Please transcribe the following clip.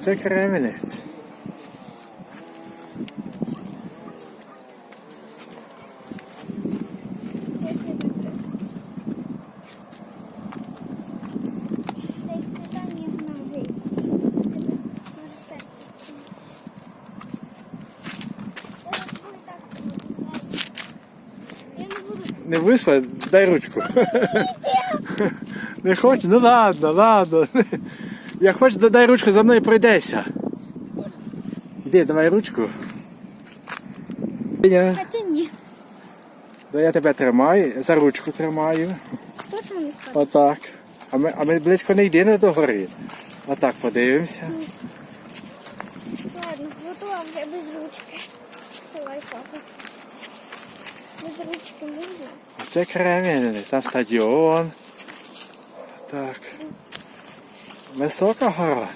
Це. Я не вийшла, дай ручку. Не хочу? Ну ладно, ладно. Як хочеш, то дай ручку, за мною пройдешся. Іди, давай ручку. Я, Хоча ні. да я тебе тримаю, за ручку тримаю. Точно не впаде. Отак. А ми, а ми близько не йдемо до гори. Отак подивимося. Ладно, готова вже без ручки. Давай, папа. Без ручки можна? А це Кременець, там стадіон. Так. Vai só, cavalo.